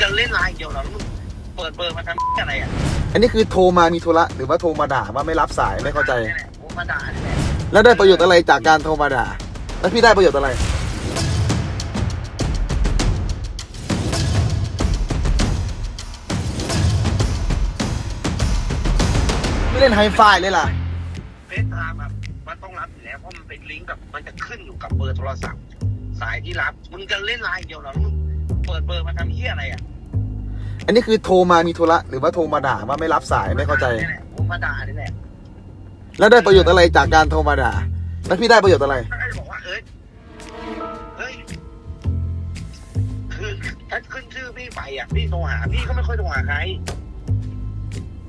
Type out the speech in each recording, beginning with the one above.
จะเล่นไลน์เดียวเหรอมึงเปิดเบอร์มาทำอะไรอะอันนี้คือโทรมามีธุระหรือว่าโทรมาด่าว่าไม่รับสายไม่เข้าใจ นี่แหละโอ้มาด่าเนี่ยแหละแล้วได้ประโยชน์อะไรจากการโทรมาด่า แล้วพี่ได้ประโยชน์อะไร ไม่เล่นไฮไฟว์เลยล่ะ เฟซไทม์แบบมันต้องรับอยู่แล้วเพราะมันเป็นลิงก์แบบมันจะขึ้นอยู่กับเบอร์โทรศัพท์ สายที่รับมึงจะเล่นไลน์เดียวเหรอมึง เปิดเบอร์มาทำเหี้ยอะไรอะอันนี้คือโทรมามีธุระหรือว่าโทรมาด่าว่าไม่รับสายไม่เข้าใจ นี่แหละโอ้มาด่าเนี่ยแหละแล้วได้ประโยชน์อะไรจากการโทรมาด่าแล้วพี่ได้ประโยชน์อะไรถ้าใครบอกว่าเอ้ยเฮ้ยคือถ้าขึ้นชื่อพี่ไปอะพี่โทรหาพี่ก็ไม่ค่อยโทรหาใคร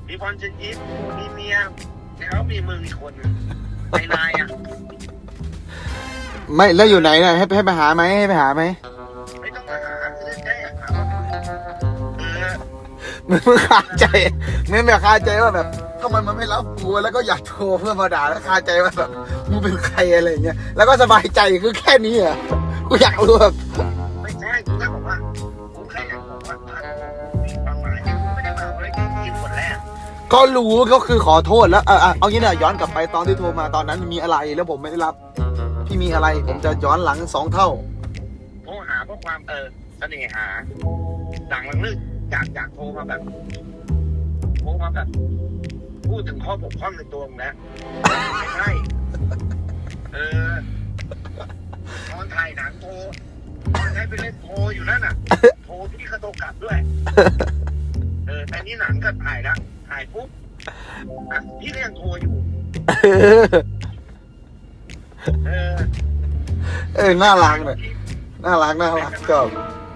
มีพรเชนยิ้มมีเมียแล้วมีมึงอีกคนในไลน์อะไม่แล้วอยู่ไหนเนี่ยให้ให้ไปหาไหมให้ไปหาไหมไม่ มึงคาใจมันแบบคาใจว่าแบบทำไมมันไม่รับกูแล้วก็อยากโทรเพื่อมาด่าแล้วคาใจว่าแบบมึงเป็นใครอะไรเงี้ยแล้วก็สบายใจคือแค่นี้อะกูอยากรู้แบบไม่ใช่กูแค่บอกว่ากูแค่อยากบอกว่าบางรายกูไม่ได้มาเอาไว้กินคนแรกก็รู้ก็คือขอโทษแล้วเออเออเอางี้เนี่ยย้อนกลับไปตอนที่โทรมาตอนนั้นมีอะไรแล้วผมไม่ได้รับพี่มีอะไรผมจะย้อนหลังสองเท่าโทรหาเพราะความเออเสน่หา หลังหลังนึกอยากอยากโทรมาแบบโทรมาแบบพูดถึงข้อบกพร่องในตัวมึงนะไม่ใช่เออตอนถ่ายหนังโทรตอนให้ไปเล่นโทรอยู่นั่นน่ะ โทรที่คาโตกลับด้วย เออแต่นี่หนังก็ถ่ายแล้วถ่ายปุ๊บอะพี่ก็ยังโทรอยู่ เออเออน่ารักเนี่ยน่ารักน่ารักชอบ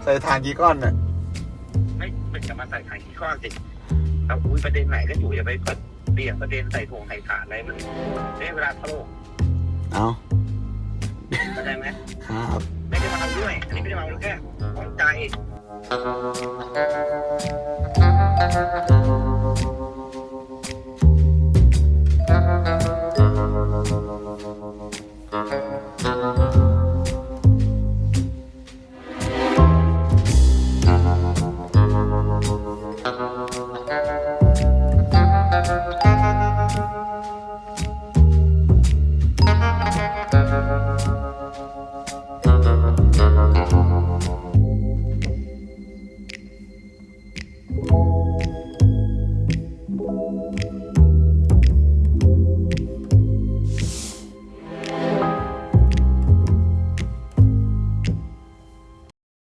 ใส่ทานกี่ก้อนเนี่ย ไม่เป็นจะมาใส่ไข่ขี้ข้อสิเอาอุ้ยประเด็นไหนก็อยู่อย่าไปเปลี่ยนประเด็นใส่ถ่วงไข่ขาดอะไรมันได้เวลาทะโลกเอาเข้าใจไหมครับไม่ได้มาเอาด้วยอันนี้ไม่ได้มาเอาแค่ของใจ